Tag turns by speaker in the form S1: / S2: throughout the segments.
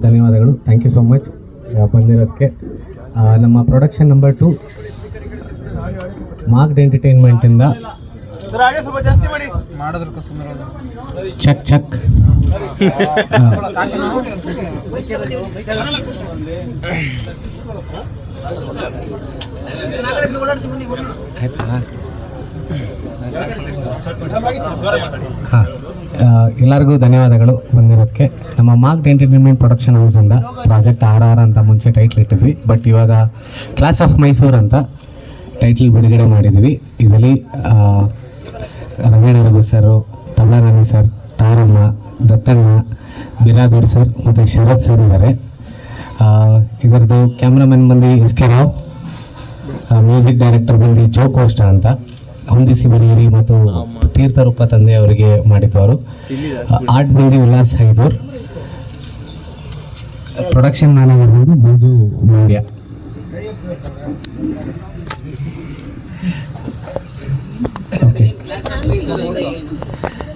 S1: ಧನ್ಯವಾದಗಳು. Thank you so much ಬಂದಿರೋದಕ್ಕೆ ನಮ್ಮ ಪ್ರೊಡಕ್ಷನ್ ನಂಬರ್ ಟು ಮಾರ್ಕ್ಡ್ ಎಂಟರ್ಟೈನ್ಮೆಂಟಿಂದ ಚಕ್ ಚಕ್ ಹಾಂ. ಎಲ್ಲರಿಗೂ ಧನ್ಯವಾದಗಳು ಬಂದಿರೋದಕ್ಕೆ. ನಮ್ಮ ಮಾರ್ಕ್ ಎಂಟರ್ಟೈನ್ಮೆಂಟ್ ಪ್ರೊಡಕ್ಷನ್ ಹೌಸಿಂದ ಪ್ರಾಜೆಕ್ಟ್ ಆರ್ ಆರ್ ಅಂತ ಮುಂಚೆ ಟೈಟ್ಲ್ ಇಟ್ಟಿದ್ವಿ. ಬಟ್ ಇವಾಗ ಕ್ಲಾಸ್ ಆಫ್ ಮೈಸೂರು ಅಂತ ಟೈಟ್ಲ್ ಬಿಡುಗಡೆ ಮಾಡಿದ್ವಿ ಇದರಲ್ಲಿ Ranganna Raghu sir Tablarani sir Taramma, Dattanna, Biradar sir ಮತ್ತು ಶರತ್ ಸರ್ ಇದ್ದಾರೆ. ಇದರದ್ದು ಕ್ಯಾಮ್ರಾಮನ್ ಬಂದು S K Rao music director ಬಂದು ಜೋ ಕೋಷ್ಟ ಅಂತ. ಹೊಂದಿಸಿ ಬರೆಯಿರಿ ಮತ್ತು ತೀರ್ಥರೂಪ ತಂದೆ ಅವರಿಗೆ ಮಾಡಿದವರು. ಆರ್ಟ್ ಬಂದಿ ಉಲ್ಲಾಸ್ ಹೈದೂರ್. ಪ್ರೊಡಕ್ಷನ್ ಮ್ಯಾನೇಜರ್ ಬಂದು ಮಂಜು ಮಂಡ್ಯ.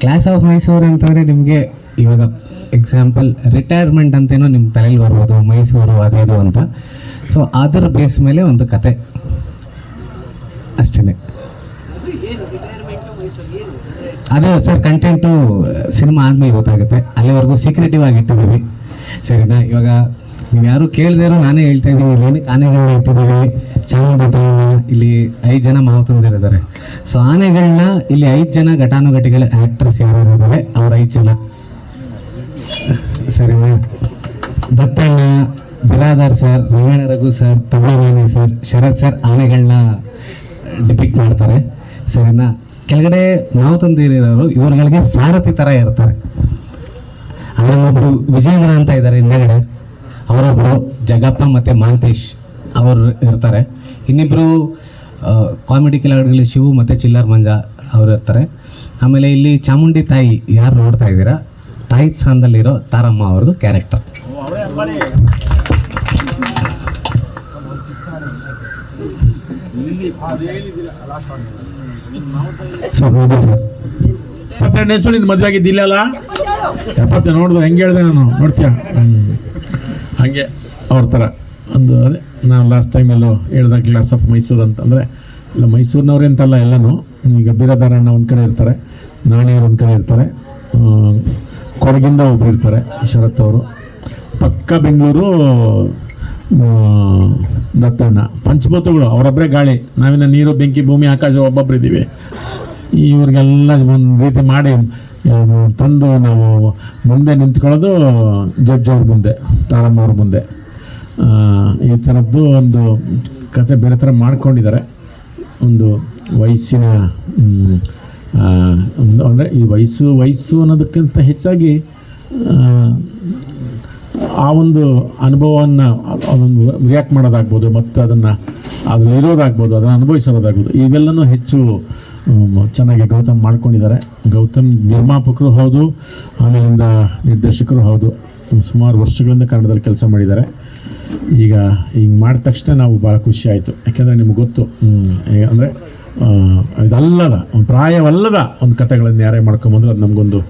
S1: ಕ್ಲಾಸ್ ಆಫ್ ಮೈಸೂರು ಅಂತಂದರೆ ನಿಮಗೆ ಇವಾಗ ಎಕ್ಸಾಂಪಲ್ ರಿಟೈರ್ಮೆಂಟ್ ಅಂತೇನೋ ನಿಮ್ಮ ತಲೆಯಲ್ಲಿ ಬರ್ಬೋದು ಮೈಸೂರು ಅದೇದು ಅಂತ. ಸೊ ಅದರ ಬೇಸ್ ಮೇಲೆ ಒಂದು ಕತೆ. ಅಷ್ಟೇ ಅದೇ ಸರ್ ಕಂಟೆಂಟು ಸಿನಿಮಾ ಆದ್ಮೇಲೆ ಗೊತ್ತಾಗುತ್ತೆ. ಅಲ್ಲಿವರೆಗೂ ಸೀಕ್ರೆಟಿವ್ ಆಗಿ ಇಟ್ಟಿದ್ದೀವಿ. ಸರಿನಾ? ಇವಾಗ ನೀವು ಯಾರು ಕೇಳದೇ ಇರೋ ನಾನೇ ಹೇಳ್ತಾ ಇದ್ದೀನಿ. ಇಲ್ಲಿ ಆನೆಗಳನ್ನ ಇಟ್ಟಿದ್ದೀವಿ ಚಾಮುಂಡಿ ಇಲ್ಲಿ ಐದು ಜನ ಮಾವತಂದಿರಿದ್ದಾರೆ. ಸೊ ಆನೆಗಳನ್ನ ಇಲ್ಲಿ ಐದು ಜನ ಘಟಾನುಘಟಿಗಳ ಆ್ಯಕ್ಟ್ರೆಸ್ ಯಾರು ಇದ್ದಾರೆ? ಅವ್ರ ಐದು ಜನ. ಸರಿನಾ? ದತ್ತಣ್ಣ ಬಿರಾದಾರ್ ಸರ್, ರಮೇಣ ರಘು ಸರ್ ತಮಿಳುನಾನಿ ಸರ್, ಶರತ್ ಸರ್ ಆನೆಗಳನ್ನ ಡಿಪಿಕ್ಟ್ ಮಾಡ್ತಾರೆ. ಸರಿನಾ ಕೆಳಗಡೆ ನಾವು ತಂದಿರೋರು ಇವರುಗಳಿಗೆ ಸಾರಥಿ ಥರ ಇರ್ತಾರೆ. ಅದರಲ್ಲೊಬ್ಬರು ವಿಜೇಂದ್ರ ಅಂತ ಇದ್ದಾರೆ ಹಿಂದೆಗಡೆ. ಅವರೊಬ್ಬರು ಜಗಪ್ಪ ಮತ್ತು ಮಾಂತೇಶ್ ಅವರು ಇರ್ತಾರೆ. ಇನ್ನಿಬ್ಬರು ಕಾಮಿಡಿ ಕಿಲಾಡಿಗಳು ಶಿವು ಮತ್ತು ಚಿಲ್ಲರ್ ಮಂಜ ಅವರು ಇರ್ತಾರೆ. ಆಮೇಲೆ ಇಲ್ಲಿ ಚಾಮುಂಡಿ ತಾಯಿ ಯಾರು ನೋಡ್ತಾ ಇದ್ದೀರಾ? ತಾಯಿ ಸ್ಥಾನದಲ್ಲಿರೋ ತಾರಮ್ಮ ಅವ್ರದ್ದು ಕ್ಯಾರೆಕ್ಟರ್
S2: ಎಪ್ಪತ್ತೆರಡನೇ ಇಸ್ವಿ ನಿನ್ನ ಮದುವೆ ಆಗಿದ್ದಿಲ್ಲಲ್ಲ ಎಪ್ಪತ್ತೆ ನೋಡಿದ್ರೆ ಹೆಂಗೆ ಹೇಳಿದೆ ನಾನು. ನೋಡ್ತೀಯ? ಹಾಗೆ ಅವ್ರ ಥರ. ಒಂದು ಅದೇ, ನಾನು ಲಾಸ್ಟ್ ಟೈಮಲ್ಲೂ ಹೇಳ್ದೆ ಕ್ಲಾಸ್ ಆಫ್ ಮೈಸೂರು ಅಂತ. ಅಂದರೆ, ಇಲ್ಲ ಮೈಸೂರಿನವ್ರೆ ಅಂತಲ್ಲ ಎಲ್ಲನೂ. ಈಗ ಬೀರದಾರಣ್ಣ ಒಂದು ಕಡೆ ಇರ್ತಾರೆ ನಾಣಿಯವ್ರು ಒಂದು ಕಡೆ ಇರ್ತಾರೆ. ಕೊಡಗಿಂದ ಒಬ್ರು ಇರ್ತಾರೆ ಶರತ್ ಅವರು. ಪಕ್ಕ ಬೆಂಗಳೂರು ದತ್ತಣ್ಣ ಪಂಚಭೂತಗಳು ಅವರೊಬ್ಬರೇ ಗಾಳಿ. ನಾವಿನ್ನ ನೀರು, ಬೆಂಕಿ, ಭೂಮಿ, ಆಕಾಶ ಒಬ್ಬೊಬ್ರು ಇದ್ದೀವಿ ಇವ್ರಿಗೆಲ್ಲ ಒಂದು ರೀತಿ ಮಾಡಿ ತಂದು ನಾವು ಮುಂದೆ ನಿಂತ್ಕೊಳ್ಳೋದು ಜಡ್ಜ್ ಅವ್ರ ಮುಂದೆ ತಾರಮ್ಮವ್ರ ಮುಂದೆ. ಈ ಥರದ್ದು ಒಂದು ಕತೆ ಬೇರೆ ಥರ ಮಾಡ್ಕೊಂಡಿದ್ದಾರೆ. ಒಂದು ವಯಸ್ಸಿನ ಅಂದರೆ ಈ ವಯಸ್ಸು ವಯಸ್ಸು ಅನ್ನೋದಕ್ಕಿಂತ ಹೆಚ್ಚಾಗಿ ಆ, ಒಂದು ಅನುಭವವನ್ನು ಅದೊಂದು ರಿಯಾಕ್ಟ್ ಮಾಡೋದಾಗ್ಬೋದು ಮತ್ತು ಅದನ್ನು ಅದ್ರಲ್ಲಿ ಇರೋದಾಗ್ಬೋದು ಅದನ್ನು ಅನುಭವಿಸಿರೋದಾಗ್ಬೋದು ಇವೆಲ್ಲನೂ ಹೆಚ್ಚು ಚೆನ್ನಾಗಿ ಗೌತಮ್ ಮಾಡ್ಕೊಂಡಿದ್ದಾರೆ. ಗೌತಮ್ ನಿರ್ಮಾಪಕರು ಹೌದು ಆಮೇಲಿಂದ ನಿರ್ದೇಶಕರು ಹೌದು. ಸುಮಾರು ವರ್ಷಗಳಿಂದ ಕನ್ನಡದಲ್ಲಿ ಕೆಲಸ ಮಾಡಿದ್ದಾರೆ. ಈಗ ಹಿಂಗೆ ಮಾಡಿದ ತಕ್ಷಣ ನಾವು ಭಾಳ ಖುಷಿ ಆಯಿತು. ಯಾಕೆಂದರೆ ನಿಮ್ಗೆ ಗೊತ್ತು ಅಂದರೆ ಇದಲ್ಲದ ಒಂದು ಪ್ರಾಯವಲ್ಲದ ಒಂದು ಕಥೆಗಳನ್ನು ಯಾರೇ ಮಾಡ್ಕೊಂಬಂದ್ರೆ ಅದು ನಮಗೊಂದು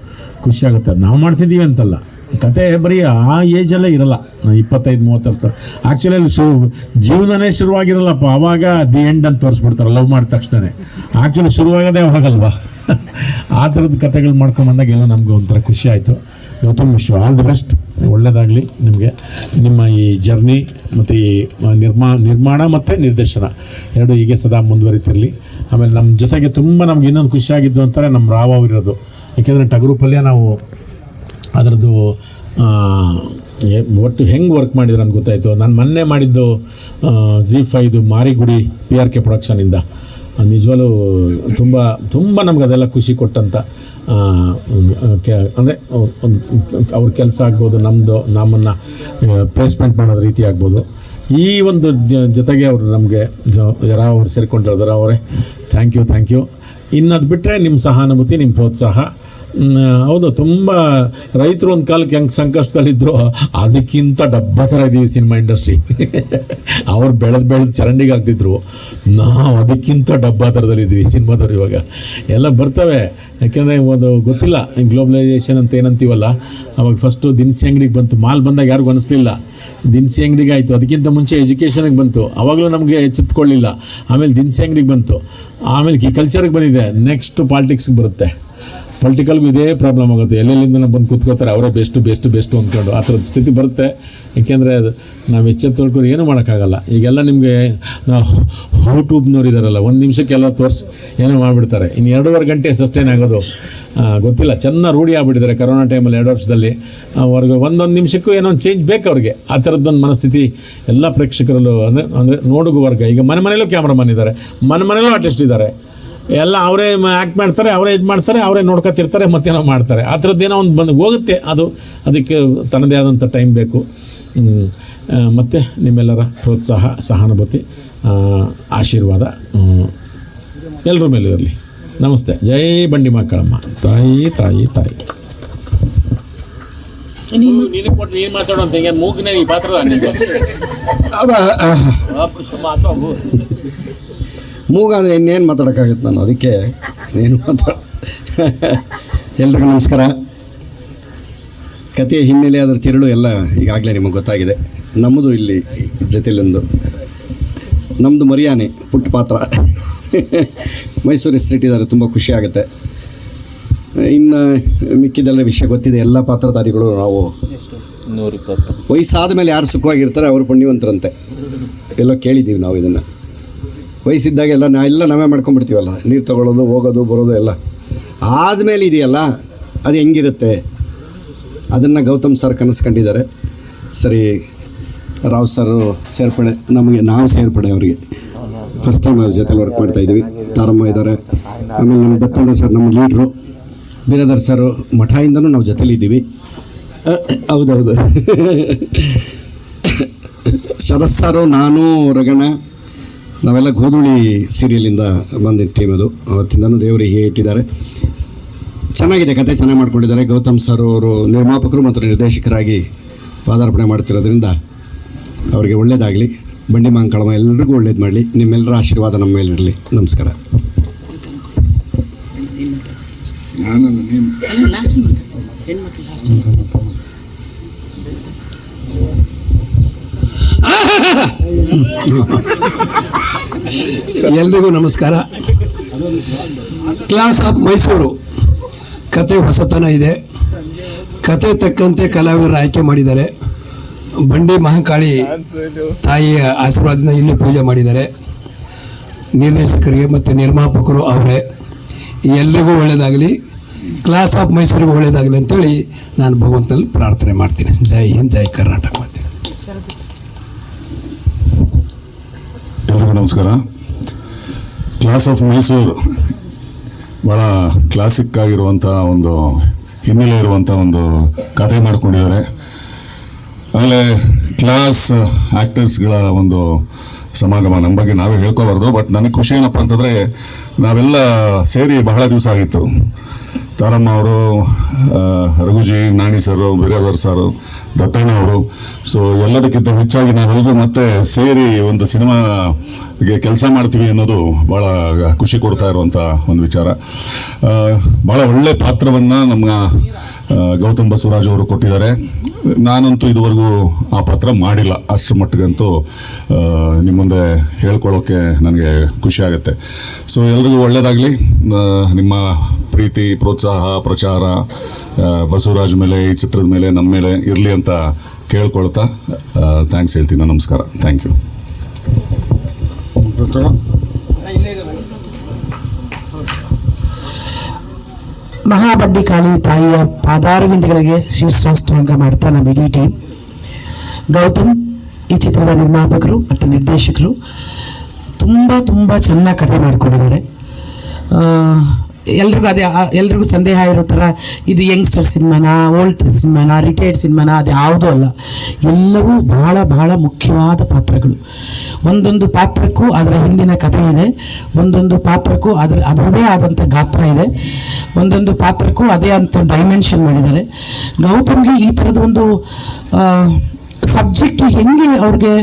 S2: ಖುಷಿ ಆಗುತ್ತೆ. ಅದು ನಾವು ಮಾಡ್ತಿದ್ದೀವಿ ಅಂತಲ್ಲ. ಕತೆ ಬರೀ ಆ ಏಜಲ್ಲೇ ಇರಲ್ಲ. ಇಪ್ಪತ್ತೈದು, ಮೂವತ್ತು ವರ್ಷ ಆ್ಯಕ್ಚುಲಿ ಅಲ್ಲಿ ಶುರು ಜೀವನನೇ ಶುರುವಾಗಿರಲ್ಲಪ್ಪ ಆವಾಗ ದಿ ಎಂಡ್ ಅಂತ ತೋರಿಸ್ಬಿಡ್ತಾರೆ ಲವ್ ಮಾಡಿದ ತಕ್ಷಣವೇ ಆ್ಯಕ್ಚುಲಿ ಶುರುವಾಗೋದೇ ಅವಾಗಲ್ವಾ ಆ ಥರದ ಕತೆಗಳು ಮಾಡ್ಕೊಂಬಂದಾಗ ಎಲ್ಲ ನಮಗೆ ಒಂಥರ ಖುಷಿ ಆಯಿತು. ಗೌತಮ್ ವಿಶ್ವ ಆಲ್ ದಿ ಬೆಸ್ಟ್ ಒಳ್ಳೆಯದಾಗಲಿ ನಿಮಗೆ. ನಿಮ್ಮ ಈ ಜರ್ನಿ ಮತ್ತು ಈ ನಿರ್ಮಾ, ನಿರ್ಮಾಣ ಮತ್ತು ನಿರ್ದೇಶನ. ಎರಡು ಹೀಗೆ ಸದಾ ಮುಂದುವರಿತಿರಲಿ. ಆಮೇಲೆ ನಮ್ಮ ಜೊತೆಗೆ ತುಂಬ ನಮ್ಗೆ ಇನ್ನೊಂದು ಖುಷಿಯಾಗಿದ್ದು ಅಂತಾರೆ ನಮ್ಮ ರಾವ್ ಅವರಿರೋದು. ಯಾಕೆಂದರೆ ಟಗರು ಪಲ್ಯ ನಾವು ಅದರದ್ದು ಒಟ್ಟು ಹೆಂಗೆ ವರ್ಕ್ ಮಾಡಿದ್ರೆ ಅಂತ ಗೊತ್ತಾಯಿತು. ನಾನು ಮೊನ್ನೆ ಮಾಡಿದ್ದು ಜಿ ಫೈದು ಮಾರಿಗುಡಿ ಪಿ ಆರ್ ಕೆ ಪ್ರೊಡಕ್ಷನಿಂದ ನಿಜವಾಗ್ಲೂ ತುಂಬ ತುಂಬ ನಮ್ಗೆ ಅದೆಲ್ಲ ಖುಷಿ ಕೊಟ್ಟಂಥ ಅಂದರೆ ಅವ್ರ ಕೆಲಸ ಆಗ್ಬೋದು ನಮ್ಮದು ನಮ್ಮನ್ನು ಪ್ಲೇಸ್ಮೆಂಟ್ ಮಾಡೋದು ರೀತಿ ಆಗ್ಬೋದು. ಈ ಒಂದು ಜೊತೆಗೆ ಅವರು ನಮಗೆ ರಾವ್ ಅವ್ರು ಸೇರಿಕೊಂಡಿರೋದಾರ ಅವರೇ. ಥ್ಯಾಂಕ್ ಯು ಥ್ಯಾಂಕ್ ಯು ಇನ್ನು ಅದು ಬಿಟ್ಟರೆ ನಿಮ್ಮ ಸಹಾನುಭೂತಿ ನಿಮ್ಮ ಪ್ರೋತ್ಸಾಹ. ಹೌದು, ತುಂಬ ರೈತರು ಒಂದು ಕಾಲಕ್ಕೆ ಹೆಂಗೆ ಸಂಕಷ್ಟದಲ್ಲಿದ್ದರು ಅದಕ್ಕಿಂತ ಡಬ್ಬ ಥರ ಇದ್ದೀವಿ ಸಿನಿಮಾ ಇಂಡಸ್ಟ್ರಿ. ಅವ್ರು ಬೆಳೆದು ಬೆಳೆದು ಚರಂಡಿಗೆ ಆಗ್ತಿದ್ರು ನಾವು ಅದಕ್ಕಿಂತ ಡಬ್ಬ ಥರದಲ್ಲಿದ್ದೀವಿ ಸಿನಿಮಾದವ್ರು ಇವಾಗ. ಎಲ್ಲ ಬರ್ತವೆ. ಯಾಕೆಂದರೆ ಒಂದು ಗೊತ್ತಿಲ್ಲ ಗ್ಲೋಬಲೈಸೇಷನ್ ಅಂತ ಏನಂತೀವಲ್ಲ, ಅವಾಗ ಫಸ್ಟು ದಿನಸಿ ಅಂಗಡಿಗೆ ಬಂತು. ಮಾಲ್ ಬಂದಾಗ ಯಾರಿಗೂ ಅನಿಸ್ಲಿಲ್ಲ. ದಿನಸಿ ಅಂಗಡಿಗೆ ಆಯಿತು. ಅದಕ್ಕಿಂತ ಮುಂಚೆ ಎಜುಕೇಷನಿಗೆ ಬಂತು. ಅವಾಗಲೂ ನಮಗೆ ಎಚ್ಚೆತ್ಕೊಳ್ಳಿಲ್ಲ ಆಮೇಲೆ ದಿನಸಿ ಅಂಗಡಿಗೆ ಬಂತು. ಆಮೇಲೆ ಕಲ್ಚರ್ಗೆ ಬಂದಿದೆ. ನೆಕ್ಸ್ಟ್ ಪಾಲಿಟಿಕ್ಸ್ಗೆ ಬರುತ್ತೆ. ಪೊಲಿಟಿಕಲ್ಗೂ ಇದೇ ಪ್ರಾಬ್ಲಮ್ ಆಗುತ್ತೆ. ಎಲ್ಲೆಲ್ಲಿಂದ ಬಂದು ಕೂತ್ಕೋತಾರೆ, ಅವರೇ ಬೆಸ್ಟ್ ಬೆಸ್ಟ್ ಬೆಸ್ಟ್ ಅಂದ್ಕೊಂಡು. ಆ ಥರದ ಸ್ಥಿತಿ ಬರುತ್ತೆ. ಏಕೆಂದರೆ ಅದು ನಾವು ಎಚ್ಚೆತ್ತುಕೊಂಡು ಏನೂ ಮಾಡೋಕ್ಕಾಗಲ್ಲ. ಈಗೆಲ್ಲ ನಿಮಗೆ, ನಾವು ಯೂಟ್ಯೂಬ್ನವ್ರು ಇದ್ದಾರಲ್ಲ ಒಂದು ನಿಮಿಷಕ್ಕೆಲ್ಲ ತೋರಿಸಿ ಏನೋ ಮಾಡಿಬಿಡ್ತಾರೆ. ಇನ್ನು ಎರಡೂವರೆ ಗಂಟೆ ಸಸ್ಟೈನ್ ಆಗೋದು ಗೊತ್ತಿಲ್ಲ. ಚೆನ್ನಾಗಿ ರೂಢಿ ಆಗ್ಬಿಟ್ಟಿದ್ದಾರೆ ಕರೋನಾ ಟೈಮಲ್ಲಿ ಎರಡು ವರ್ಷದಲ್ಲಿ. ಅವ್ರಿಗೆ ಒಂದೊಂದು ನಿಮಿಷಕ್ಕೂ ಏನೋ ಒಂದು ಚೇಂಜ್ ಬೇಕು ಅವ್ರಿಗೆ. ಆ ಥರದ್ದೊಂದು ಮನಸ್ಥಿತಿ ಎಲ್ಲ ಪ್ರೇಕ್ಷಕರಲ್ಲೂ ಅಂದರೆ ಅಂದರೆ ನೋಡುಗ ವರ್ಗ. ಈಗ ಮನೆ ಮನೇಲೂ ಕ್ಯಾಮ್ರಾಮನ್ ಇದ್ದಾರೆ. ಮನೆ ಮನೇಲೂ ಆರ್ಟಿಸ್ಟ್ ಇದ್ದಾರೆ. ಎಲ್ಲ ಅವರೇ ಆ್ಯಕ್ಟ್ ಮಾಡ್ತಾರೆ ಅವರೇ ಇದು ಮಾಡ್ತಾರೆ ಅವರೇ ನೋಡ್ಕೊತಿರ್ತಾರೆ ಮತ್ತೇನೋ ಮಾಡ್ತಾರೆ. ಆ ಥರದ್ದೇನೋ ಒಂದು ಬಂದು ಹೋಗುತ್ತೆ. ಅದು ಅದಕ್ಕೆ ತನ್ನದೇ ಆದಂಥ ಟೈಮ್ ಬೇಕು. ಮತ್ತು ನಿಮ್ಮೆಲ್ಲರ ಪ್ರೋತ್ಸಾಹ ಸಹಾನುಭೂತಿ ಆ, ಆಶೀರ್ವಾದ ಎಲ್ಲರ ಮೇಲೂ ಇರಲಿ. ನಮಸ್ತೆ. ಜೈ ಬಂಡಿ ಮಕ್ಕಳಮ್ಮ ತಾಯಿ ತಾಯಿ ತಾಯಿ. ನೀನು ಮಾತಾಡೋ ಅಂತ. ಮೂಗಿನ ಈ ಪಾತ್ರ
S3: ಮೂಗ ಅಂದರೆ ಇನ್ನೇನು ಮಾತಾಡೋಕ್ಕಾಗುತ್ತೆ ನಾನು? ಅದಕ್ಕೆ ಏನು ಮಾತಾಡ ಎಲ್ರಿಗೂ ನಮಸ್ಕಾರ. ಕಥೆಯ ಹಿನ್ನೆಲೆ ಅದರ ತಿರುಳು ಎಲ್ಲ ಈಗಾಗಲೇ ನಿಮಗೆ ಗೊತ್ತಾಗಿದೆ. ನಮ್ಮದು ಇಲ್ಲಿ ಜೊತೆಲೊಂದು ನಮ್ಮದು ಮರಿಯಾನೆ ಪುಟ್ಟ ಪಾತ್ರ ಮೈಸೂರು ಹೆಸರಿಟ್ಟಿದ್ದಾರೆ ತುಂಬ ಖುಷಿ ಆಗುತ್ತೆ. ಇನ್ನು ಮಿಕ್ಕಿದೆಲ್ಲ ವಿಷಯ ಗೊತ್ತಿದೆ ಎಲ್ಲ ಪಾತ್ರಧಾರಿಗಳು ನಾವು ವಯಸ್ಸಾದ ಮೇಲೆ ಯಾರು ಸುಖವಾಗಿರ್ತಾರೆ ಅವರು ಪುಣ್ಯವಂತರಂತೆ. ಎಲ್ಲ ಕೇಳಿದ್ದೀವಿ ನಾವು ಇದನ್ನು. ವಯಸ್ಸಿದ್ದಾಗ ಎಲ್ಲ ನಾ ಎಲ್ಲ ನಾವೇ ಮಾಡ್ಕೊಂಡ್ಬಿಡ್ತೀವಲ್ಲ. ನೀರು ತಗೊಳ್ಳೋದು, ಹೋಗೋದು, ಬರೋದು ಎಲ್ಲ. ಆದಮೇಲೆ ಇದೆಯಲ್ಲ, ಅದು ಹೆಂಗಿರುತ್ತೆ? ಅದನ್ನು ಗೌತಮ್ ಸರ್ ಕನಸ್ಕೊಂಡಿದ್ದಾರೆ. ಸರಿ, ರಾವ್ ಸರ್ ಸೇರ್ಪಡೆ, ನಮಗೆ ನಾವು ಸೇರ್ಪಡೆ ಅವರಿಗೆ. ಫಸ್ಟ್ ಟೈಮ್ ಅವ್ರ ಜೊತೆಲಿ ವರ್ಕ್ ಮಾಡ್ತಾ ಇದ್ದೀವಿ ತಾರಮ್ಮ ಇದ್ದಾರೆ. ಆಮೇಲೆ ನಮ್ಮ ದತ್ತಣ್ಣ ಸರ್, ನಮ್ಮ ಲೀಡ್ರು ಬೀರದರ್ ಸರ್ ಮಠದಿಂದನೂ ನಾವು ಜೊತೆಲಿದ್ದೀವಿ ಹೌದೌದು. ಶರತ್ ಸರು, ನಾನು ರಗಣ ನಾವೆಲ್ಲ ಗೋಧುಳಿ ಸೀರಿಯಲಿಂದ ಬಂದ ಟೀಮ್ ಅದು. ಅವತ್ತಿಂದನೂ ದೇವರು ಹೀಗೆ ಇಟ್ಟಿದ್ದಾರೆ. ಚೆನ್ನಾಗಿದೆ ಕತೆ ಚೆನ್ನಾಗಿ ಮಾಡ್ಕೊಂಡಿದ್ದಾರೆ. ಗೌತಮ್ ಸರ್ ಅವರು ನಿರ್ಮಾಪಕರು ಮತ್ತು ನಿರ್ದೇಶಕರಾಗಿ ಪಾದಾರ್ಪಣೆ ಮಾಡ್ತಿರೋದ್ರಿಂದ ಅವರಿಗೆ ಒಳ್ಳೆಯದಾಗಲಿ ಬಂಡಿ ಮಾಂಕಳಮ್ಮ ಎಲ್ರಿಗೂ ಒಳ್ಳೇದು ಮಾಡಲಿ. ನಿಮ್ಮೆಲ್ಲರ ಆಶೀರ್ವಾದ ನಮ್ಮ ಮೇಲಿರಲಿ. ನಮಸ್ಕಾರ.
S4: ಎಲ್ರಿಗೂ ನಮಸ್ಕಾರ. ಕ್ಲಾಸ್ ಆಫ್ ಮೈಸೂರು ಕತೆ ಹೊಸತನ ಇದೆ. ಕತೆ ತಕ್ಕಂತೆ ಕಲಾವಿದರು ಆಯ್ಕೆ ಮಾಡಿದ್ದಾರೆ. ಬಂಡಿ ಮಹಾಕಾಳಿ ತಾಯಿಯ ಆಶೀರ್ವಾದದಿಂದ ಇಲ್ಲಿ ಪೂಜೆ ಮಾಡಿದ್ದಾರೆ. ನಿರ್ದೇಶಕರಿಗೆ ಮತ್ತು ನಿರ್ಮಾಪಕರು ಅವರೇ. ಎಲ್ರಿಗೂ ಒಳ್ಳೆಯದಾಗಲಿ. ಕ್ಲಾಸ್ ಆಫ್ ಮೈಸೂರಿಗೂ ಒಳ್ಳೆಯದಾಗಲಿ ಅಂತೇಳಿ ನಾನು ಭಗವಂತನಲ್ಲಿ ಪ್ರಾರ್ಥನೆ ಮಾಡ್ತೀನಿ. ಜೈ ಹಿಂದ್, ಜೈ ಕರ್ನಾಟಕ.
S5: ಎಲ್ರಿಗೂ ನಮಸ್ಕಾರ. ಕ್ಲಾಸ್ ಆಫ್ ಮೈಸೂರು ಭಾಳ ಕ್ಲಾಸಿಕ್ ಆಗಿರುವಂಥ ಒಂದು ಹಿನ್ನೆಲೆ ಇರುವಂಥ ಒಂದು ಕಥೆ ಮಾಡ್ಕೊಂಡಿದ್ದಾರೆ. ಆಮೇಲೆ ಕ್ಲಾಸ್ ಆ್ಯಕ್ಟರ್ಸ್ಗಳ ಒಂದು ಸಮಾಗಮ ನಮ್ಮ ಬಗ್ಗೆ ನಾವೇ ಹೇಳ್ಕೋಬಾರ್ದು ಬಟ್ ನನಗೆ ಖುಷಿ ಏನಪ್ಪ ಅಂತಂದರೆ ನಾವೆಲ್ಲ ಸೇರಿ ಬಹಳ ದಿವಸ ಆಗಿತ್ತು. ತಾರಮ್ಮ ಅವರು ರಘುಜಿ, ನಾಣಿ ಸರು ಬಿರಾದರ್ ಸಾರು ದತ್ತಣ್ಣ ಅವರು. ಸೊ ಎಲ್ಲದಕ್ಕಿಂತ ಹೆಚ್ಚಾಗಿ ನಾವೆಲ್ಲರೂ ಮತ್ತೆ ಸೇರಿ ಒಂದು ಸಿನಿಮಾಗೆ ಕೆಲಸ ಮಾಡ್ತೀವಿ ಅನ್ನೋದು ಭಾಳ ಖುಷಿ ಕೊಡ್ತಾ ಇರುವಂಥ ಒಂದು ವಿಚಾರ. ಭಾಳ ಒಳ್ಳೆ ಪಾತ್ರವನ್ನು ನಮ್ಮ ಗೌತಮ್ ಬಸವರಾಜ್ ಅವರು ಕೊಟ್ಟಿದ್ದಾರೆ. ನಾನಂತೂ ಇದುವರೆಗೂ ಆ ಪಾತ್ರ ಮಾಡಿಲ್ಲ. ಅಷ್ಟು ಮಟ್ಟಿಗಂತೂ ನಿಮ್ಮ ಮುಂದೆ ಹೇಳ್ಕೊಳ್ಳೋಕ್ಕೆ ನನಗೆ ಖುಷಿ ಆಗುತ್ತೆ. ಸೊ ಎಲ್ರಿಗೂ ಒಳ್ಳೆಯದಾಗಲಿ ನಿಮ್ಮ ಪ್ರೀತಿ, ಪ್ರೋತ್ಸಾಹ, ಪ್ರಚಾರ ಬಸವರಾಜ್ ಮೇಲೆ, ಈ ಚಿತ್ರದ ಮೇಲೆ, ನಮ್ಮ ಮೇಲೆ ಇರಲಿ ಅಂತ ಕೇಳ್ಕೊಳ್ತಾ ಥ್ಯಾಂಕ್ಸ್ ಹೇಳ್ತೀನಿ. ನಮಸ್ಕಾರ. ಥ್ಯಾಂಕ್ ಯು
S6: ಮಹಾಬಡ್ಡಿ ಕಾಳಿ ತಾಯಿಯ ಪಾದಾರವಿಂದಗಳಿಗೆ ಶೀರ್ಷಾಸ್ತ್ರಾಂಗ ಮಾಡ್ತಾ ನಮ್ಮ ಇಡೀ ಟೀಮ್ ಗೌತಮ್, ಈ ಚಿತ್ರದ ನಿರ್ಮಾಪಕರು ಮತ್ತು ನಿರ್ದೇಶಕರು ತುಂಬ ತುಂಬ ಚೆನ್ನಾಗಿ ಕಥೆ ಮಾಡಿಕೊಂಡಿದ್ದಾರೆ. ಎಲ್ರಿಗೂ ಅದೇ ಎಲ್ರಿಗೂ ಸಂದೇಹ ಇರೋ ಥರ ಇದು ಯಂಗ್ಸ್ಟರ್ ಸಿನಿಮಾನ, ಓಲ್ಡ್ ಸಿನಿಮಾನ ರಿಟೈರ್ಡ್ ಸಿನಿಮಾನ, ಅದು ಯಾವುದೂ ಅಲ್ಲ. ಎಲ್ಲವೂ ಬಹಳ ಬಹಳ ಮುಖ್ಯವಾದ ಪಾತ್ರಗಳು. ಒಂದೊಂದು ಪಾತ್ರಕ್ಕೂ ಅದರ ಹಿಂದಿನ ಕಥೆ ಇದೆ, ಒಂದೊಂದು ಪಾತ್ರಕ್ಕೂ ಅದ್ರ, ಅದರದೇ ಆದಂಥ ಗಾತ್ರ ಇದೆ, ಒಂದೊಂದು ಪಾತ್ರಕ್ಕೂ ಅದೇ ಅಂತ ಡೈಮೆನ್ಷನ್ ಮಾಡಿದ್ದಾರೆ. ಗೌತಮ್ಗೆ ಈ ಥರದ ಒಂದು ಸಬ್ಜೆಕ್ಟ್ ಹೆಂಗೆ ಅವ್ರಿಗೆ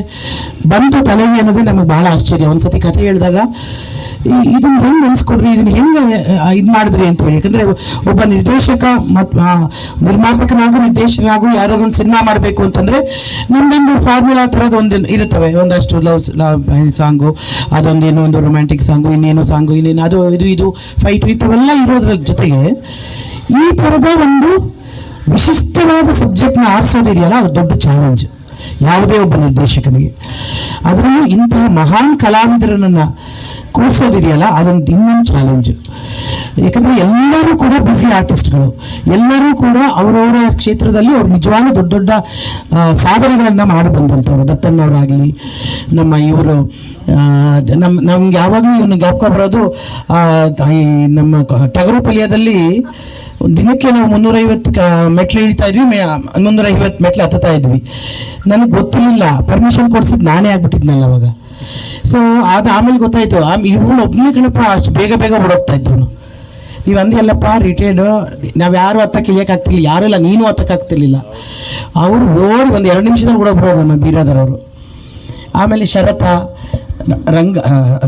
S6: ಬಂತು ತಲೆಗೆ ಅನ್ನೋದೇ ನಮಗೆ ಭಾಳ ಆಶ್ಚರ್ಯ. ಒಂದ್ಸತಿ ಕಥೆ ಹೇಳಿದಾಗ ಇದನ್ನ ಹೆಂಗೆ ಅನ್ಸ್ಕೊಡ್ರಿ ಇದನ್ನ ಹೆಂಗೆ ಇದು ಮಾಡಿದ್ರಿ ಅಂತ ಹೇಳಿ. ಯಾಕಂದ್ರೆ ಒಬ್ಬ ನಿರ್ದೇಶಕ ಮತ್ತು ನಿರ್ಮಾಪಕನಾಗೂ ನಿರ್ದೇಶಕನಾಗೂ ಯಾರೋ ಒಂದು ಸಿನಿಮಾ ಮಾಡಬೇಕು ಅಂತಂದ್ರೆ ನಮ್ದೊಂದು ಫಾರ್ಮುಲಾ ಥರದ ಒಂದು ಇರುತ್ತವೆ. ಒಂದಷ್ಟು ಲವ್ ಲವ್ ಸಾಂಗು ಅದೊಂದೇನು ಒಂದು ರೊಮ್ಯಾಂಟಿಕ್ ಸಾಂಗು ಇನ್ನೇನು ಸಾಂಗು ಇನ್ನೇನು ಅದು, ಇದು ಇದು ಫೈಟ್ ಇಂಥವೆಲ್ಲ ಇರೋದ್ರ ಜೊತೆಗೆ ಈ ಥರದ ಒಂದು ವಿಶಿಷ್ಟವಾದ ಸಬ್ಜೆಕ್ಟ್ನ ಆರಿಸೋದಿದೆಯಲ್ಲ, ಅದು ದೊಡ್ಡ ಚಾಲೆಂಜ್ ಯಾವುದೇ ಒಬ್ಬ ನಿರ್ದೇಶಕನಿಗೆ. ಅದರಲ್ಲೂ ಇಂತಹ ಮಹಾನ್ ಕಲಾವಿದರನ್ನು ಕೂರಿಸೋದಿದೆಯಲ್ಲ, ಅದೊಂದು ಇನ್ನೊಂದು ಚಾಲೆಂಜ್ ಯಾಕಂದರೆ ಎಲ್ಲರೂ ಕೂಡ ಬಿಸಿ ಆರ್ಟಿಸ್ಟ್ಗಳು ಎಲ್ಲರೂ ಕೂಡ ಅವರವರ ಕ್ಷೇತ್ರದಲ್ಲಿ ಅವ್ರು ನಿಜವಾಗ್ಲೂ ದೊಡ್ಡ ದೊಡ್ಡ ಸಾಧನೆಗಳನ್ನು ಮಾಡಿ ಬಂದಂಥವ್ರು. ದತ್ತಣ್ಣವರಾಗಲಿ ನಮ್ಮ ಇವರು ನಮ್ಮ ನಮ್ಗೆ ಯಾವಾಗಲೂ ಇವನು ಜ್ಞಾಪಕ ಬರೋದು ನಮ್ಮ ಟಗರುಪಲ್ಯದಲ್ಲಿ ಟಗರು ಪಲ್ಯದಲ್ಲಿ ದಿನಕ್ಕೆ ನಾವು ಮುನ್ನೂರೈವತ್ತು ಕ, ಮೆಟ್ಲು ಇಳಿತಾ ಇದ್ವಿ ಮುನ್ನೂರೈವತ್ತು ಮೆಟ್ಲು ಹತ್ತುತ್ತಾ ಇದ್ವಿ. ನನಗೆ ಗೊತ್ತಿರಲಿಲ್ಲ. ಪರ್ಮಿಷನ್ ಕೊಡ್ಸಿದ್ದು ನಾನೇ ಆಗ್ಬಿಟ್ಟಿದ್ನಲ್ಲ ಅವಾಗ. ಸೊ ಅದು ಆಮೇಲೆ ಗೊತ್ತಾಯ್ತು. ಆಮೇಲೆ ಇವಳು ಒಬ್ಬನೇ ಕಣಪ್ಪ, ಅಷ್ಟು ಬೇಗ ಬೇಗ ಹೊರಡ್ತಾ ಇದ್ದವನು ನೀವು ಅಂದಿಯಲ್ಲಪ್ಪ ರಿಟೈರ್ಡ್ ನಾವು ಯಾರು ಹತ್ತಕ್ಕೆ ಇಳಿಯೋಕ್ಕಾಗ್ತಿಲ್ಲ ಯಾರೆಲ್ಲ ನೀನು ಹತ್ತಕ್ಕಾಗ್ತಿರ್ಲಿಲ್ಲ ಅವರು ಓಡಿ ಒಂದು ಎರಡು ನಿಮಿಷದಲ್ಲಿ ಬರೋರು ನಮ್ಮ ಬೀರಾದರವರು ಆಮೇಲೆ ಶರತ, ರಂಗ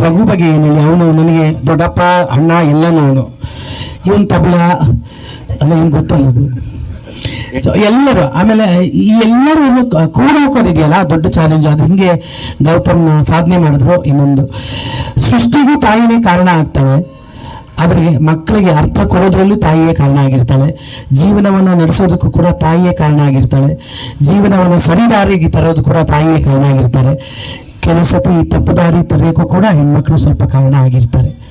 S6: ರಘು ಬಗ್ಗೆ ಏನು ಅವನು ನನಗೆ, ದೊಡ್ಡಪ್ಪ, ಅಣ್ಣ ಎಲ್ಲನೂ ಅವನು ಇವನು ತಬಲ, ಅಲ್ಲ ನಿಮ್ಗೆ ಗೊತ್ತಲ್ಲ ಸೊ ಎಲ್ಲರೂ, ಆಮೇಲೆ ಈ ಎಲ್ಲರೂ ಕ- ಕೂಡ ಹಾಕೋದಿದೆಯಲ್ಲ ದೊಡ್ಡ ಚಾಲೆಂಜ್ ಅದು ಹಿಂಗೆ ಗೌತಮ್ ಸಾಧನೆ ಮಾಡಿದ್ರು ಇನ್ನೊಂದು. ಸೃಷ್ಟಿಗೂ ತಾಯಿನೇ ಕಾರಣ ಆಗ್ತಾಳೆ ಅದ್ರಿಗೆ ಮಕ್ಕಳಿಗೆ ಅರ್ಥ ಕೊಡೋದ್ರಲ್ಲೂ ತಾಯಿಯೇ ಕಾರಣ ಆಗಿರ್ತಾಳೆ. ಜೀವನವನ್ನು ನಡೆಸೋದಕ್ಕೂ ಕೂಡ ತಾಯಿಯೇ ಕಾರಣ ಆಗಿರ್ತಾಳೆ. ಜೀವನವನ್ನು ಸರಿದಾರಿಗೆ ತರೋದು ಕೂಡ ತಾಯಿಯೇ ಕಾರಣ ಆಗಿರ್ತಾರೆ. ಕೆಲವು ಸತಿ ತಪ್ಪು ದಾರಿ ತರೋಕ್ಕೂ ಕೂಡ ಹೆಣ್ಮಕ್ಳು ಸ್ವಲ್ಪ ಕಾರಣ ಆಗಿರ್ತಾರೆ.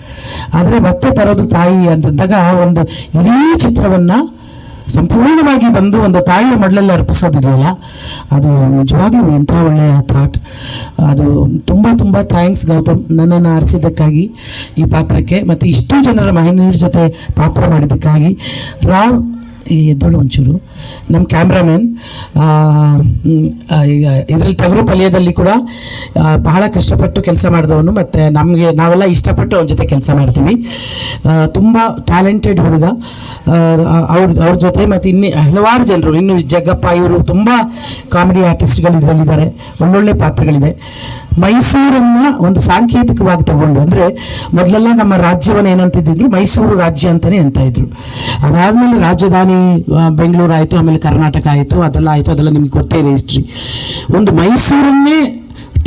S6: ಆದರೆ ಮತ್ತೆ ತರೋದು ತಾಯಿ ಅಂತಂದಾಗ ಒಂದು ಇಡೀ ಚಿತ್ರವನ್ನು ಸಂಪೂರ್ಣವಾಗಿ ಬಂದು ಒಂದು ತಾಯಿಯ ಮಡಲಲ್ಲಿ ಅರ್ಪಿಸೋದಿದೆಯಲ್ಲ? ಅದು ನಿಜವಾಗ್ಲೂ ಎಂಥ ಒಳ್ಳೆಯ ಥಾಟ್ ಅದು ತುಂಬ ತುಂಬ ಥ್ಯಾಂಕ್ಸ್ ಗೌತಮ್ ನನ್ನನ್ನು ಆರಿಸಿದ್ದಕ್ಕಾಗಿ ಈ ಪಾತ್ರಕ್ಕೆ. ಮತ್ತು ಇಷ್ಟು ಜನರ ಮಹಿಳೆಯರ ಜೊತೆ ಪಾತ್ರ ಮಾಡಿದ್ದಕ್ಕಾಗಿ. ರಾವ್ ಎದ್ದಳು ಒಂಚೂರು. ನಮ್ಮ ಕ್ಯಾಮ್ರಾಮ್ಯಾನ್ ಈಗ ಇದರಲ್ಲಿ ಟಗರು ಪಲ್ಯದಲ್ಲಿ ಕೂಡ ಬಹಳ ಕಷ್ಟಪಟ್ಟು ಕೆಲಸ ಮಾಡಿದವನು, ಮತ್ತು ನಮಗೆ ನಾವೆಲ್ಲ ಇಷ್ಟಪಟ್ಟು ಅವನ ಜೊತೆ ಕೆಲಸ ಮಾಡ್ತೀವಿ. ತುಂಬ ಟ್ಯಾಲೆಂಟೆಡ್ ಹುಡುಗ. ಅವ್ರ ಅವ್ರ ಜೊತೆ ಮತ್ತು ಇನ್ನೂ, ಹಲವಾರು ಜನರು, ಇನ್ನು ಜಗ್ಗಪ್ಪ ಇವರು ತುಂಬ ಕಾಮಿಡಿ ಆರ್ಟಿಸ್ಟ್ಗಳು ಇದರಲ್ಲಿದ್ದಾರೆ. ಒಳ್ಳೊಳ್ಳೆ ಪಾತ್ರಗಳಿದೆ. ಮೈಸೂರನ್ನ ಒಂದು ಸಾಂಕೇತಿಕವಾಗಿ ತಗೊಂಡು, ಅಂದ್ರೆ ಮೊದಲೆಲ್ಲ ನಮ್ಮ ರಾಜ್ಯವನ್ನ ಏನಂತಿದ್ರು ಮೈಸೂರು ರಾಜ್ಯ ಅಂತಾನೆ ಅಂತ ಇದ್ರು. ಅದಾದ್ಮೇಲೆ ರಾಜಧಾನಿ ಬೆಂಗಳೂರು ಆಯ್ತು ಆಮೇಲೆ ಕರ್ನಾಟಕ ಆಯಿತು, ಅದೆಲ್ಲ ಆಯ್ತು, ಅದೆಲ್ಲ ನಿಮ್ಗೆ ಗೊತ್ತೇ ಇದೆ ಹಿಸ್ಟ್ರಿ ಒಂದು ಮೈಸೂರನ್ನೇ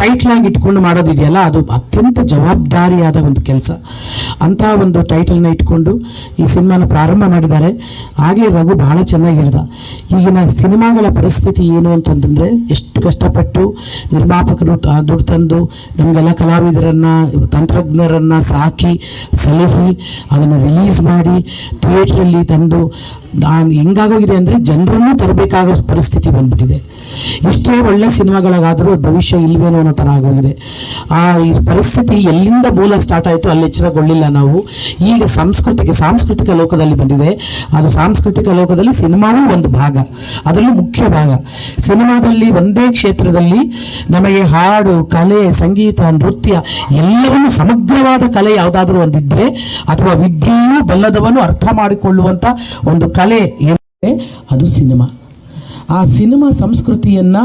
S6: ಟೈಟ್ಲಾಗಿ ಇಟ್ಕೊಂಡು ಮಾಡೋದಿದೆಯಲ್ಲ, ಅದು ಅತ್ಯಂತ ಜವಾಬ್ದಾರಿಯಾದ ಒಂದು ಕೆಲಸ. ಅಂತಹ ಒಂದು ಟೈಟಲ್ನ ಇಟ್ಕೊಂಡು ಈ ಸಿನಿಮಾನ ಪ್ರಾರಂಭ ಮಾಡಿದ್ದಾರೆ. ಆಗಲೇ ರಘು ಬಹಳ ಚೆನ್ನಾಗಿ ಹೇಳ್ದ, ಈಗಿನ ಸಿನಿಮಾಗಳ ಪರಿಸ್ಥಿತಿ ಏನು ಅಂತಂತಂದರೆ ಎಷ್ಟು ಕಷ್ಟಪಟ್ಟು ನಿರ್ಮಾಪಕರು ದುಡ್ಡು ತಂದು ನಮಗೆಲ್ಲ ಕಲಾವಿದರನ್ನು, ತಂತ್ರಜ್ಞರನ್ನು ಸಾಕಿ, ಸಲಹಿ, ಅದನ್ನು ರಿಲೀಸ್ ಮಾಡಿ ಥಿಯೇಟ್ರಲ್ಲಿ ತಂದು ನಾನು ಹೆಂಗಾಗೋಗಿದೆ ಅಂದರೆ ಜನರನ್ನು ತರಬೇಕಾಗೋ ಪರಿಸ್ಥಿತಿ ಬಂದ್ಬಿಟ್ಟಿದೆ. ಇಷ್ಟೇ ಒಳ್ಳೆ ಸಿನಿಮಾಗಳಾಗಾದರೂ ಭವಿಷ್ಯ ಇಲ್ವೇನೋ ಅನ್ನೋ ಥರ ಆಗೋಗಿದೆ. ಆ ಈ ಪರಿಸ್ಥಿತಿ ಎಲ್ಲಿಂದ ಮೂಲ ಸ್ಟಾರ್ಟ್ ಆಯಿತು ಅಲ್ಲಿ ಎಚ್ಚರಗೊಳ್ಳಿಲ್ಲ ನಾವು. ಈಗ ಸಂಸ್ಕೃತಿಗೆ, ಸಾಂಸ್ಕೃತಿಕ ಲೋಕದಲ್ಲಿ ಬಂದಿದೆ. ಅದು ಸಾಂಸ್ಕೃತಿಕ ಲೋಕದಲ್ಲಿ ಸಿನಿಮಾವೂ ಒಂದು ಭಾಗ. ಅದರಲ್ಲೂ ಮುಖ್ಯ ಭಾಗ. ಸಿನಿಮಾದಲ್ಲಿ ಒಂದೇ ಕ್ಷೇತ್ರದಲ್ಲಿ ನಮಗೆ ಹಾಡು, ಕಲೆ, ಸಂಗೀತ, ನೃತ್ಯ ಎಲ್ಲವನ್ನೂ ಸಮಗ್ರವಾದ ಕಲೆ ಯಾವುದಾದ್ರೂ ಒಂದಿದ್ರೆ ಅಥವಾ ವಿದ್ಯೆಯೂ ಬಲ್ಲದವನು ಅರ್ಥ ಮಾಡಿಕೊಳ್ಳುವಂಥ ಒಂದು ಕಲೆ ಏನಿದೆ ಅದು ಸಿನಿಮಾ. ಆ ಸಿನಿಮಾ ಸಂಸ್ಕೃತಿಯನ್ನು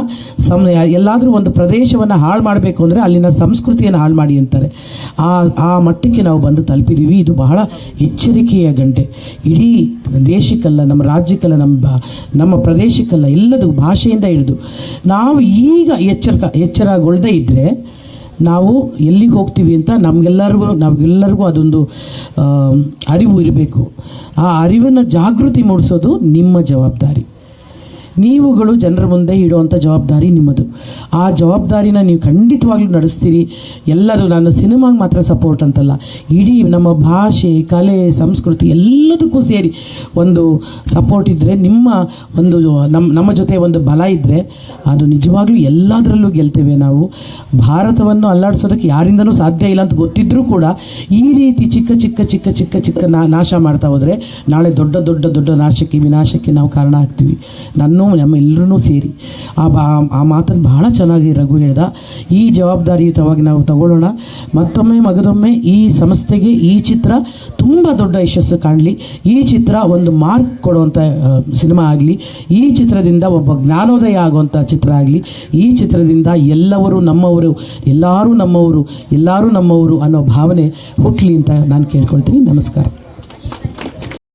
S6: ಸಂ ಎಲ್ಲಾದರೂ ಒಂದು ಪ್ರದೇಶವನ್ನು ಹಾಳು ಮಾಡಬೇಕು ಅಂದರೆ ಅಲ್ಲಿನ ಸಂಸ್ಕೃತಿಯನ್ನು ಹಾಳು ಮಾಡಿ ಅಂತಾರೆ. ಆ ಆ ಮಟ್ಟಕ್ಕೆ ನಾವು ಬಂದು ತಲುಪಿದ್ದೀವಿ ಇದು ಬಹಳ ಎಚ್ಚರಿಕೆಯ ಗಂಟೆ. ಇಡೀ ದೇಶಕ್ಕಲ್ಲ, ನಮ್ಮ ರಾಜ್ಯಕ್ಕಲ್ಲ, ನಮ್ಮ ನಮ್ಮ ಪ್ರದೇಶಕ್ಕಲ್ಲ ಎಲ್ಲದು ಭಾಷೆಯಿಂದ ಹಿಡಿದು. ನಾವು ಈಗ ಎಚ್ಚರ ಎಚ್ಚರಗೊಳ್ಳದೇ ಇದ್ದರೆ ನಾವು ಎಲ್ಲಿಗೆ ಹೋಗ್ತೀವಿ ಅಂತ ನಮಗೆಲ್ಲರಿಗೂ ನಮಗೆಲ್ಲರಿಗೂ ಅದೊಂದು ಅರಿವು ಇರಬೇಕು. ಆ ಅರಿವನ್ನು ಜಾಗೃತಿ ಮೂಡಿಸೋದು ನಿಮ್ಮ ಜವಾಬ್ದಾರಿ. ನೀವುಗಳು ಜನರ ಮುಂದೆ ಇಡುವಂಥ ಜವಾಬ್ದಾರಿ ನಿಮ್ಮದು. ಆ ಜವಾಬ್ದಾರಿನ ನೀವು ಖಂಡಿತವಾಗ್ಲೂ ನಡೆಸ್ತೀರಿ. ಎಲ್ಲರೂ ನಾನು ಸಿನಿಮಾಗೆ ಮಾತ್ರ ಸಪೋರ್ಟ್ ಅಂತಲ್ಲ. ಇಡೀ ನಮ್ಮ ಭಾಷೆ, ಕಲೆ, ಸಂಸ್ಕೃತಿ ಎಲ್ಲದಕ್ಕೂ ಸೇರಿ ಒಂದು ಸಪೋರ್ಟ್ ಇದ್ದರೆ ನಿಮ್ಮ ಒಂದು ನಮ್ಮ ನಮ್ಮ ಜೊತೆ ಒಂದು ಬಲ ಇದ್ದರೆ ಅದು ನಿಜವಾಗ್ಲೂ ಎಲ್ಲದರಲ್ಲೂ ಗೆಲ್ತೇವೆ ನಾವು. ಭಾರತವನ್ನು ಅಲ್ಲಾಡಿಸೋದಕ್ಕೆ ಯಾರಿಂದನೂ ಸಾಧ್ಯ ಇಲ್ಲ ಅಂತ ಗೊತ್ತಿದ್ದರೂ ಕೂಡ ಈ ರೀತಿ ಚಿಕ್ಕ ಚಿಕ್ಕ ಚಿಕ್ಕ ಚಿಕ್ಕ ಚಿಕ್ಕ ನಾಶ ಮಾಡ್ತಾ ಹೋದರೆ ನಾಳೆ ದೊಡ್ಡ ದೊಡ್ಡ ದೊಡ್ಡ ನಾಶಕ್ಕೆ, ವಿನಾಶಕ್ಕೆ ನಾವು ಕಾರಣ ಆಗ್ತೀವಿ. ನನ್ನೂ ನಮ್ಮ ಎಲ್ಲರೂ ಸೇರಿ. ಆ ಬಾ, ಆ ಮಾತನ್ನು ಬಹಳ ಚೆನ್ನಾಗಿ ರಘು ಹೇಳ್ದ. ಈ ಜವಾಬ್ದಾರಿಯುತವಾಗಿ ನಾವು ತಗೊಳ್ಳೋಣ. ಮತ್ತೊಮ್ಮೆ ಮಗದೊಮ್ಮೆ ಈ ಸಂಸ್ಥೆಗೆ ಈ ಚಿತ್ರ ತುಂಬ ದೊಡ್ಡ ಯಶಸ್ಸು ಕಾಣಲಿ. ಈ ಚಿತ್ರ ಒಂದು ಮಾರ್ಕ್ ಕೊಡುವಂಥ ಸಿನಿಮಾ ಆಗಲಿ, ಈ ಚಿತ್ರದಿಂದ ಒಬ್ಬ ಜ್ಞಾನೋದಯ ಆಗುವಂಥ ಚಿತ್ರ ಆಗಲಿ, ಈ ಚಿತ್ರದಿಂದ ಎಲ್ಲವರು ನಮ್ಮವರು, ಎಲ್ಲರೂ ನಮ್ಮವರು ಎಲ್ಲರೂ ನಮ್ಮವರು ಅನ್ನೋ ಭಾವನೆ ಹುಟ್ಟಲಿ ಅಂತ ನಾನು ಕೇಳ್ಕೊಳ್ತೀನಿ. ನಮಸ್ಕಾರ.